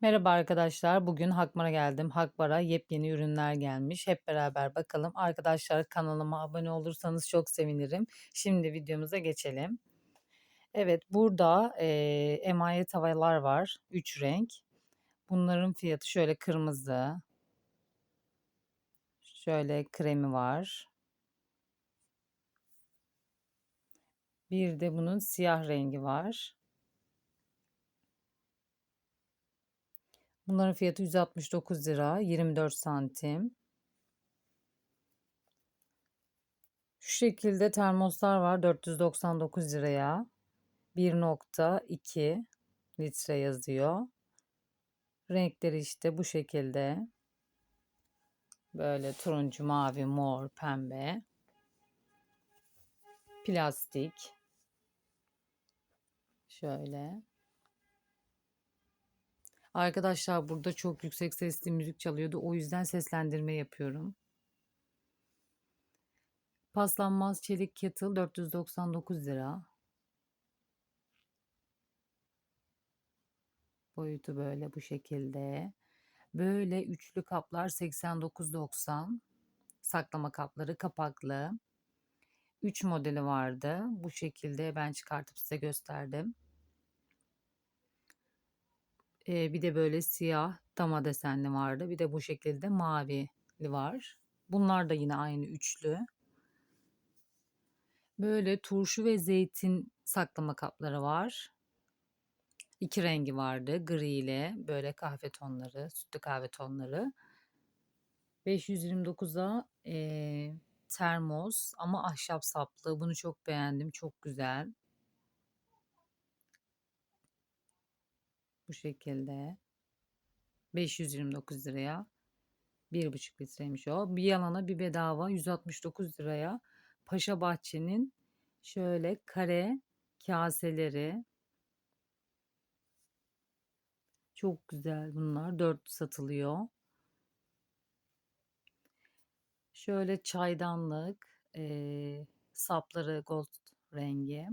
Merhaba arkadaşlar. Bugün Hakmar'a geldim. Hakmar'a yepyeni ürünler gelmiş. Hep beraber bakalım. Arkadaşlar kanalıma abone olursanız çok sevinirim. Şimdi videomuza geçelim. Evet burada e, emaye tavalar var. 3 renk. Bunların fiyatı şöyle kırmızı. Şöyle kremi var. Bir de bunun siyah rengi var. Bunların fiyatı 169 lira, 24 santim. Şu şekilde termoslar var 499 liraya. 1.2 litre yazıyor. Renkleri işte bu şekilde. Böyle turuncu, mavi, mor, pembe. Plastik. Şöyle. Arkadaşlar burada çok yüksek sesli müzik çalıyordu. O yüzden seslendirme yapıyorum. Paslanmaz çelik kettle 499 lira. Boyutu böyle bu şekilde. Böyle üçlü kaplar 89.90. Saklama kapları kapaklı. 3 modeli vardı. Bu şekilde ben çıkartıp size gösterdim. Ee, bir de böyle siyah dama desenli vardı. Bir de bu şekilde mavili var. Bunlar da yine aynı üçlü. Böyle turşu ve zeytin saklama kapları var. İki rengi vardı. Gri ile böyle kahve tonları, sütlü kahve tonları. 529'a e, termos ama ahşap saplı. Bunu çok beğendim. Çok güzel. Bu şekilde. 529 liraya. 1,5 litreymiş o. Bir yalana bir bedava 169 liraya. Paşa Bahçe'nin şöyle kare kaseleri. Çok güzel bunlar. 4 satılıyor. Şöyle çaydanlık. E, sapları gold rengi.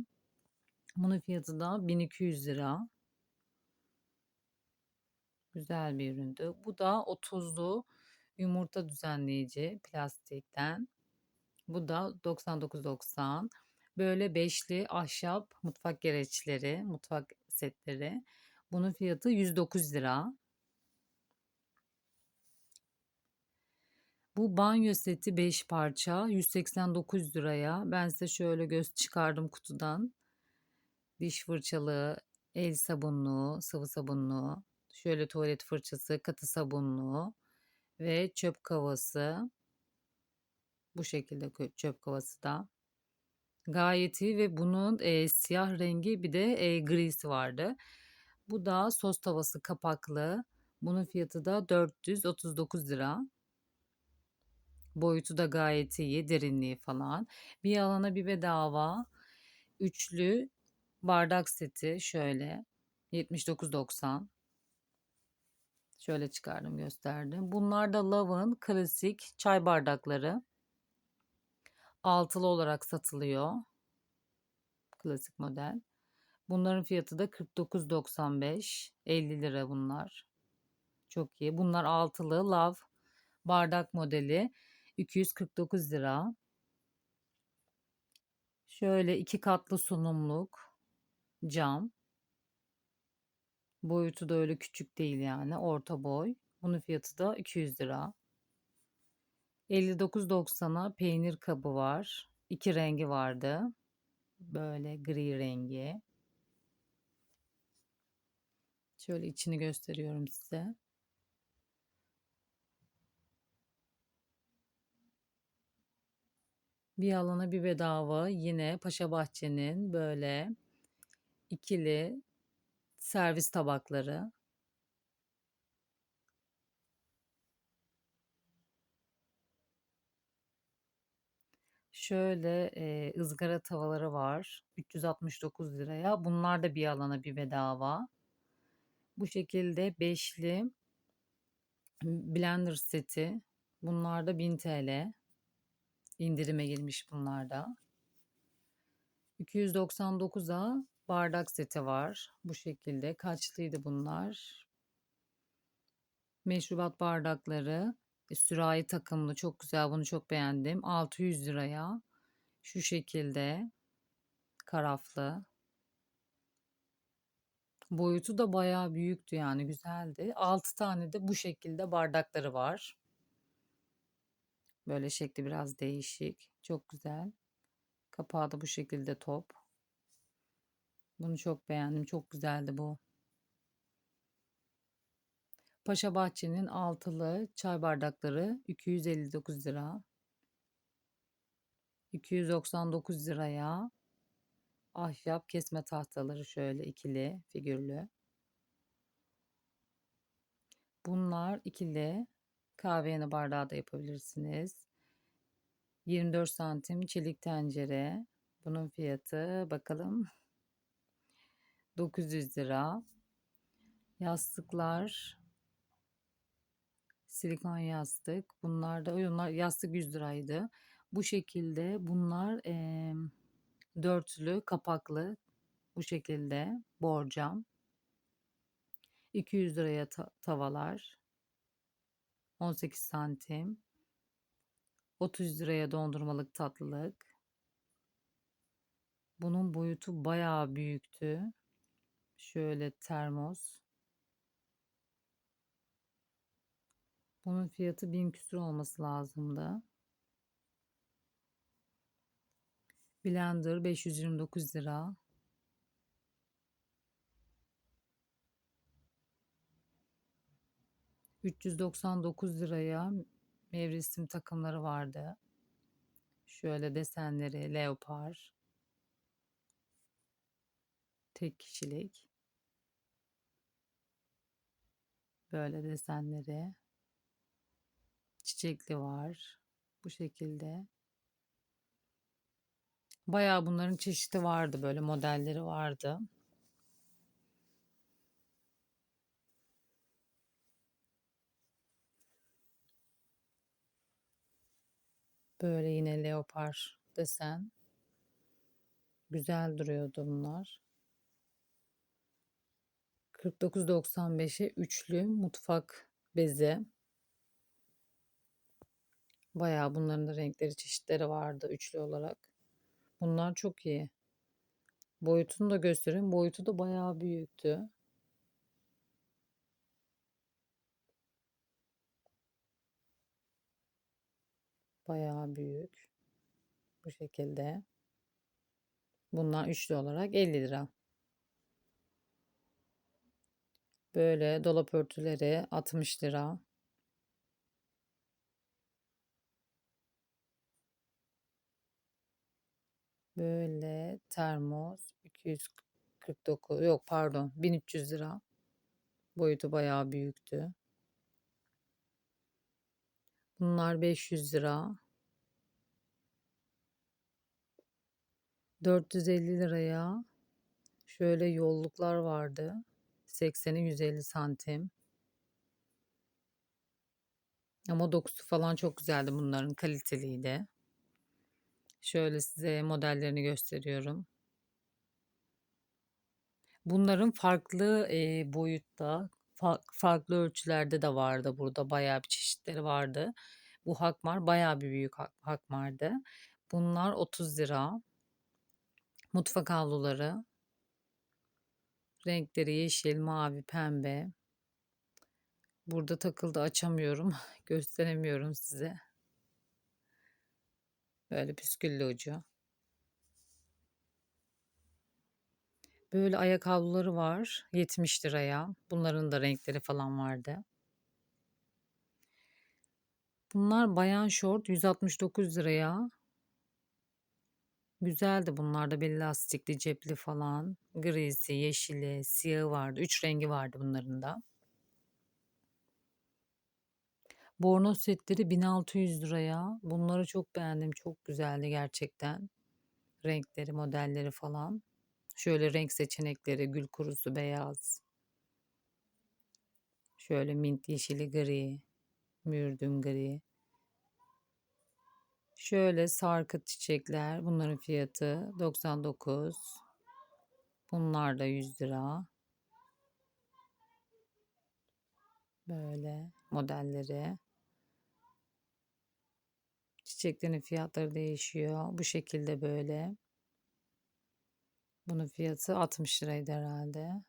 Bunun fiyatı da 1200 lira. Güzel bir üründü. Bu da 30'lu yumurta düzenleyici plastikten. Bu da 99.90. Böyle beşli ahşap mutfak gereçleri, mutfak setleri. Bunun fiyatı 109 lira. Bu banyo seti 5 parça 189 liraya. Ben size şöyle göz çıkardım kutudan. Diş fırçalığı, el sabunluğu, sıvı sabunluğu, şöyle tuvalet fırçası, katı sabunluğu ve çöp kovası. Bu şekilde çöp kovası da. Gayet iyi ve bunun e, siyah rengi bir de e, grisi vardı. Bu da sos tavası kapaklı. Bunun fiyatı da 439 lira. Boyutu da gayet iyi, derinliği falan. Bir alana bir bedava. Üçlü bardak seti şöyle 79.90. Şöyle çıkardım gösterdim. Bunlar da Love'ın klasik çay bardakları. Altılı olarak satılıyor. Klasik model. Bunların fiyatı da 49.95. 50 lira bunlar. Çok iyi. Bunlar altılı Love bardak modeli. 249 lira. Şöyle iki katlı sunumluk cam. Boyutu da öyle küçük değil yani. Orta boy. Bunun fiyatı da 200 lira. 59.90'a peynir kabı var. İki rengi vardı. Böyle gri rengi. Şöyle içini gösteriyorum size. Bir alana bir bedava yine Paşa Bahçe'nin böyle ikili servis tabakları. Şöyle e, ızgara tavaları var. 369 liraya. Bunlar da bir alana bir bedava. Bu şekilde beşli blender seti. Bunlar da 1000 TL. İndirime girmiş bunlarda. 299'a bardak seti var. Bu şekilde. Kaçlıydı bunlar? Meşrubat bardakları. e, Sürahi takımlı çok güzel. Bunu çok beğendim. 600 liraya. Şu şekilde karaflı. Boyutu da bayağı büyüktü yani güzeldi. 6 tane de bu şekilde bardakları var. Böyle şekli biraz değişik. Çok güzel. Kapağı da bu şekilde top. Bunu çok beğendim. Çok güzeldi bu. Paşa Bahçe'nin altılı çay bardakları 259 lira. 299 liraya ahşap kesme tahtaları şöyle ikili figürlü. Bunlar ikili kahveni bardağı da yapabilirsiniz. 24 santim çelik tencere. Bunun fiyatı bakalım 900 lira. Yastıklar silikon yastık. Bunlar da onlar yastık 100 liraydı. Bu şekilde bunlar eee, dörtlü kapaklı bu şekilde borcam. 200 liraya ta- tavalar. 18 santim. 30 liraya dondurmalık tatlılık. Bunun boyutu bayağı büyüktü. Şöyle termos. Bunun fiyatı 1000 küsur olması lazımdı. Blender 529 lira. ...399 liraya mevresim takımları vardı. Şöyle desenleri leopar. Tek kişilik. Böyle desenleri. Çiçekli var. Bu şekilde. Bayağı bunların çeşidi vardı böyle modelleri vardı. Böyle yine leopar desen. Güzel duruyordu bunlar. 49.95'e üçlü mutfak bezi. Bayağı bunların da renkleri çeşitleri vardı üçlü olarak. Bunlar çok iyi. Boyutunu da göstereyim. Boyutu da bayağı büyüktü. Bayağı büyük. Bu şekilde. Bunlar üçlü olarak 50 lira. Böyle dolap örtüleri 60 lira. Böyle termos 249 yok pardon 1300 lira. Boyutu bayağı büyüktü. Bunlar 500 lira. 450 liraya şöyle yolluklar vardı. 80'i 150 santim. Ama dokusu falan çok güzeldi bunların kaliteliydi. Şöyle size modellerini gösteriyorum. Bunların farklı e, boyutta, fa- farklı ölçülerde de vardı burada. Bayağı bir çeşitleri vardı. Bu hakmar bayağı bir büyük hak- hakmardı. Bunlar 30 lira. Mutfak havluları. Renkleri yeşil, mavi, pembe. Burada takıldı açamıyorum. Gösteremiyorum size. Böyle püsküllü ucu. Böyle ayak havluları var 70 liraya. Bunların da renkleri falan vardı. Bunlar bayan şort 169 liraya. Güzeldi bunlar da bir lastikli cepli falan. Grisi, yeşili, siyahı vardı. Üç rengi vardı bunların da. Bornoz setleri 1600 liraya. Bunları çok beğendim. Çok güzeldi gerçekten. Renkleri, modelleri falan. Şöyle renk seçenekleri gül kurusu beyaz. Şöyle mint yeşili gri. Mürdüm gri. Şöyle sarkıt çiçekler. Bunların fiyatı 99. Bunlar da 100 lira. Böyle modelleri. Çiçeklerin fiyatları değişiyor. Bu şekilde böyle. Bunun fiyatı 60 liraydı herhalde.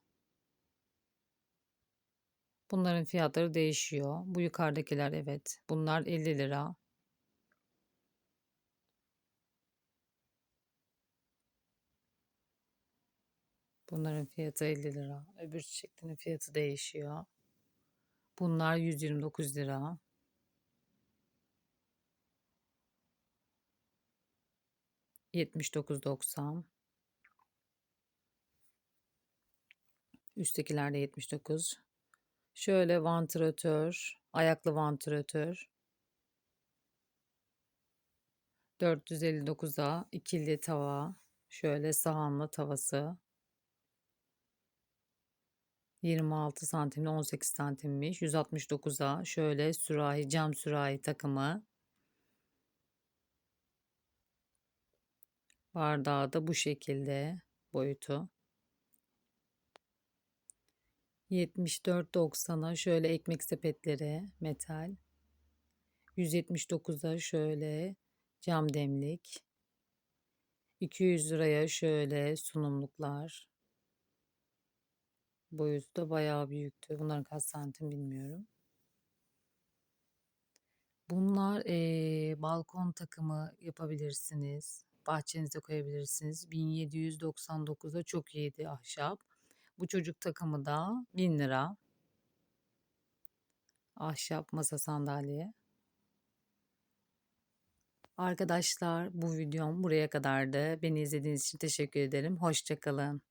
Bunların fiyatları değişiyor. Bu yukarıdakiler evet. Bunlar 50 lira. Bunların fiyatı 50 lira. Öbür çiçeklerin fiyatı değişiyor. Bunlar 129 lira. Yetmiş dokuz doksan. Üsttekiler de yetmiş dokuz. Şöyle vantilatör, ayaklı vantilatör. 459'a ikili tava. Şöyle sahanlı tavası. 26 santimle 18 santimmiş. 169'a şöyle sürahi, cam sürahi takımı. Bardağı da bu şekilde boyutu. 74.90'a şöyle ekmek sepetleri metal. 179'a şöyle cam demlik. 200 liraya şöyle sunumluklar. Boyutu da bayağı büyüktü. Bunların kaç santim bilmiyorum. Bunlar eee, balkon takımı yapabilirsiniz. Bahçenize koyabilirsiniz. 1799'a çok iyiydi ahşap. Bu çocuk takımı da 1000 lira. Ahşap masa sandalye. Arkadaşlar bu videom buraya kadardı. Beni izlediğiniz için teşekkür ederim. Hoşçakalın.